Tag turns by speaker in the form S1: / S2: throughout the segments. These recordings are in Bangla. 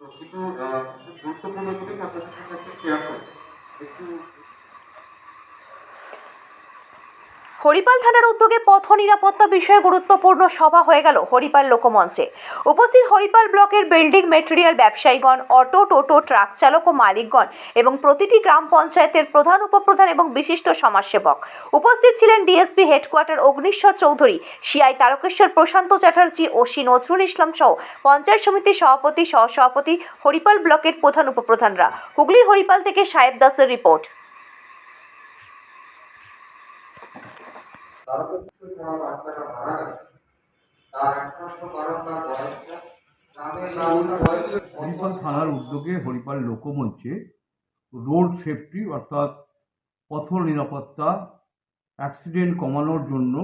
S1: কিছু গুরুত্বপূর্ণ জিনিস আপনাদের সাথে শেয়ার করব। একটু
S2: হরিপাল থানার উদ্যোগে পথ নিরাপত্তা বিষয়ে গুরুত্বপূর্ণ সভা হয়ে গেল হরিপাল লোকমঞ্চে। উপস্থিত হরিপাল ব্লকের বিল্ডিং মেটেরিয়াল ব্যবসায়ীগণ, অটো, টোটো, ট্রাক চালক ও মালিকগণ এবং প্রতিটি গ্রাম পঞ্চায়েতের প্রধান উপপ্রধান এবং বিশিষ্ট সমাজসেবক। উপস্থিত ছিলেন DSP headquarter Agnishwar Chowdhury, CI Tarakeswar Prashanta Chatterjee O C Nazrul Islam সহ পঞ্চায়েত সমিতির সভাপতি, সহসভাপতি, হরিপাল ব্লকের প্রধান উপপ্রধানরা। হুগলির হরিপাল থেকে সাহেব দাসের রিপোর্ট।
S3: হরিপাল থানার উদ্যোগে হরিপাল লোকমঞ্চে রোড সেফটি অর্থাৎ পথ নিরাপত্তা, অ্যাক্সিডেন্ট কমানোর জন্য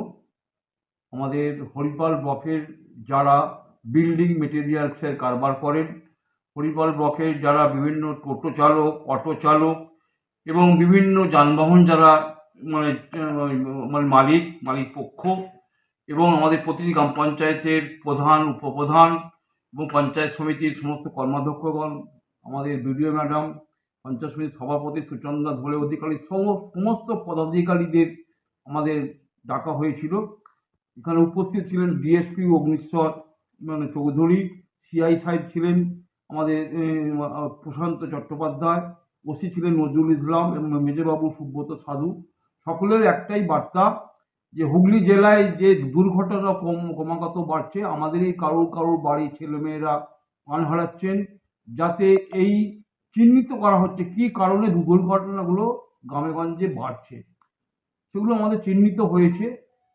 S3: আমাদের হরিপাল ব্লকের যারা বিল্ডিং মেটেরিয়ালসের কারবার করেন, হরিপাল ব্লকের যারা বিভিন্ন টোটো চালক, অটো চালক এবং বিভিন্ন যানবাহন যারা মানে মানে মালিক মালিক পক্ষ এবং আমাদের প্রতিটি গ্রাম পঞ্চায়েতের প্রধান, উপপ্রধান এবং পঞ্চায়েত সমিতির সমস্ত কর্মাধ্যক্ষগণ, আমাদের বিডিও ম্যাডাম, পঞ্চায়েত সমিতির সভাপতি সুচন্দা ধরে অধিকারী, সম- সমস্ত পদাধিকারীদের আমাদের ডাকা হয়েছিল। এখানে উপস্থিত ছিলেন ডিএসপি অগ্নিশ্বর মানে চৌধুরী, সিআই সাহেব ছিলেন আমাদের প্রশান্ত চট্টোপাধ্যায়, ওসি ছিলেন নজরুল ইসলাম এবং মেজবাবু সুব্রত সাধু। সকলের একটাই বার্তা যে হুগলি জেলায় যে দুর্ঘটনা কম ক্রমাগত বাড়ছে আমাদের এই কারোর কারোর বাড়ির ছেলেমেয়েরা প্রাণ হারাচ্ছেন। যাতে এই চিহ্নিত করা হচ্ছে কি কারণে দুর্ঘটনাগুলো গ্রামেগঞ্জে বাড়ছে। সেগুলো আমাদের চিহ্নিত হয়েছে।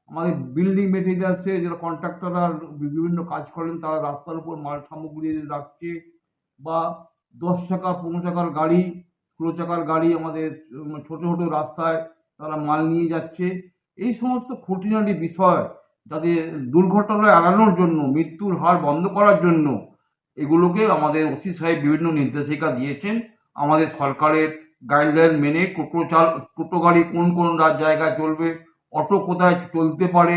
S3: আমাদের বিল্ডিং মেটেরিয়ালসে যারা কন্ট্রাক্টররা বিভিন্ন কাজ করেন, তারা রাস্তার উপর মাল সামগ্রী রাখছে বা দশ চাকা, পনেরো চাকার গাড়ি, ষোলো চাকার গাড়ি আমাদের ছোট ছোট রাস্তায় তারা মাল নিয়ে যাচ্ছে। এই সমস্ত খুঁটিনাটি বিষয় যাতে দুর্ঘটনা এড়ানোর জন্য, মৃত্যুর হার বন্ধ করার জন্য এগুলোকে আমাদের ওসি সাহেব বিভিন্ন নির্দেশিকা দিয়েছেন। আমাদের সরকারের গাইডলাইন মেনে টোটো চাল টোটো গাড়ি কোন কোন জায়গায় চলবে, অটো কোথায় চলতে পারে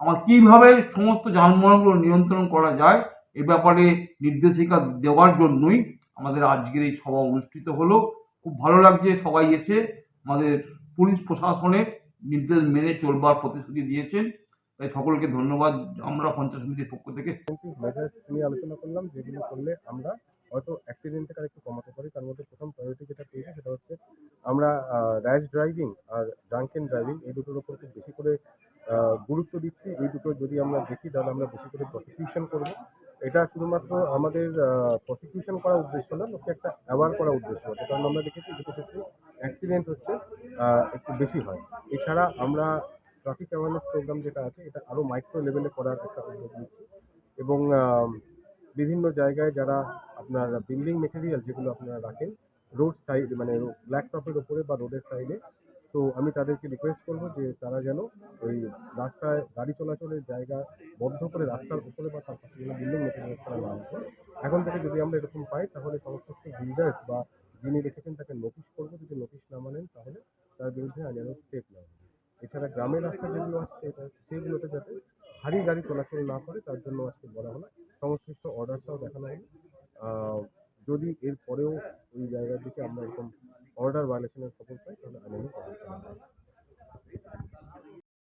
S3: আমার কীভাবে সমস্ত যানবাহনগুলো নিয়ন্ত্রণ করা যায় এ ব্যাপারে নির্দেশিকা দেওয়ার জন্যই আমাদের আজকের এই সভা অনুষ্ঠিত হলো। খুব ভালো লাগছে সবাই এসে আমাদের পুলিশ প্রশাসনের নির্দেশ মেনে চলবার প্রতিশ্রুতি দিয়েছেন। তাই সকলকে ধন্যবাদ। আমরা পঞ্চায়েত সমিতির পক্ষ থেকে
S4: নিয়ে আলোচনা করলাম, যেগুলো করলে আমরা হয়তো অ্যাক্সিডেন্টটা একটু কমাতে পারি। তার মধ্যে প্রথম প্রায়োরিটি যেটা পেয়েছি সেটা হচ্ছে আমরা র্যাশ ড্রাইভিং আর ড্রাঙ্কেন ড্রাইভিং এই দুটোর উপর খুব বেশি করে গুরুত্ব দিচ্ছি। এই দুটো যদি আমরা দেখি, তাহলে আমরা বেশি করে প্রসিকিউশন করব। এটা শুধুমাত্র আমাদের প্রসিকিউশন করার উদ্দেশ্য না, লোককে একটা অ্যাওয়ার করার উদ্দেশ্য। কারণ আমরা দেখেছি দুটো ক্ষেত্রে অ্যাক্সিডেন্ট হচ্ছে একটু বেশি হয়। এছাড়া আমরা ট্রাফিক অ্যাওয়ারনেস প্রোগ্রাম যেটা আছে, এটা আরও মাইক্রো লেভেলে করার একটা উদ্যোগ নিচ্ছি। এবং বিভিন্ন জায়গায় যারা আপনার বিল্ডিং মেটেরিয়াল যেগুলো আপনারা রাখেন রোড সাইড মানে ব্ল্যাক টপের ওপরে বা রোডের সাইডে তো আমি তাদেরকে রিকোয়েস্ট করব যে তারা যেন ওই রাস্তায় গাড়ি চলাচলের জায়গা বন্ধ করে রাস্তার উপরে বা তার পাশে বিল্ডিং মেটেরিয়াল তারা না রাখে। এখন থেকে যদি আমরা এরকম পাই, তাহলে সমস্ত বিল্ডার্স বা যিনি রেখেছেন তাকে নোটিশ করব যদি নোটিশ সেইগুলোতে যাতে ভারী গাড়ি চলাচল না করে, তার জন্য আজকে বলা হলো। সংশ্লিষ্ট অর্ডারটাও দেখানো হলো যদি এরপরেও ওই জায়গার দিকে আমরা এরকম অর্ডার ভায়োলেশনের খবর পাই, তাহলে আইনানুক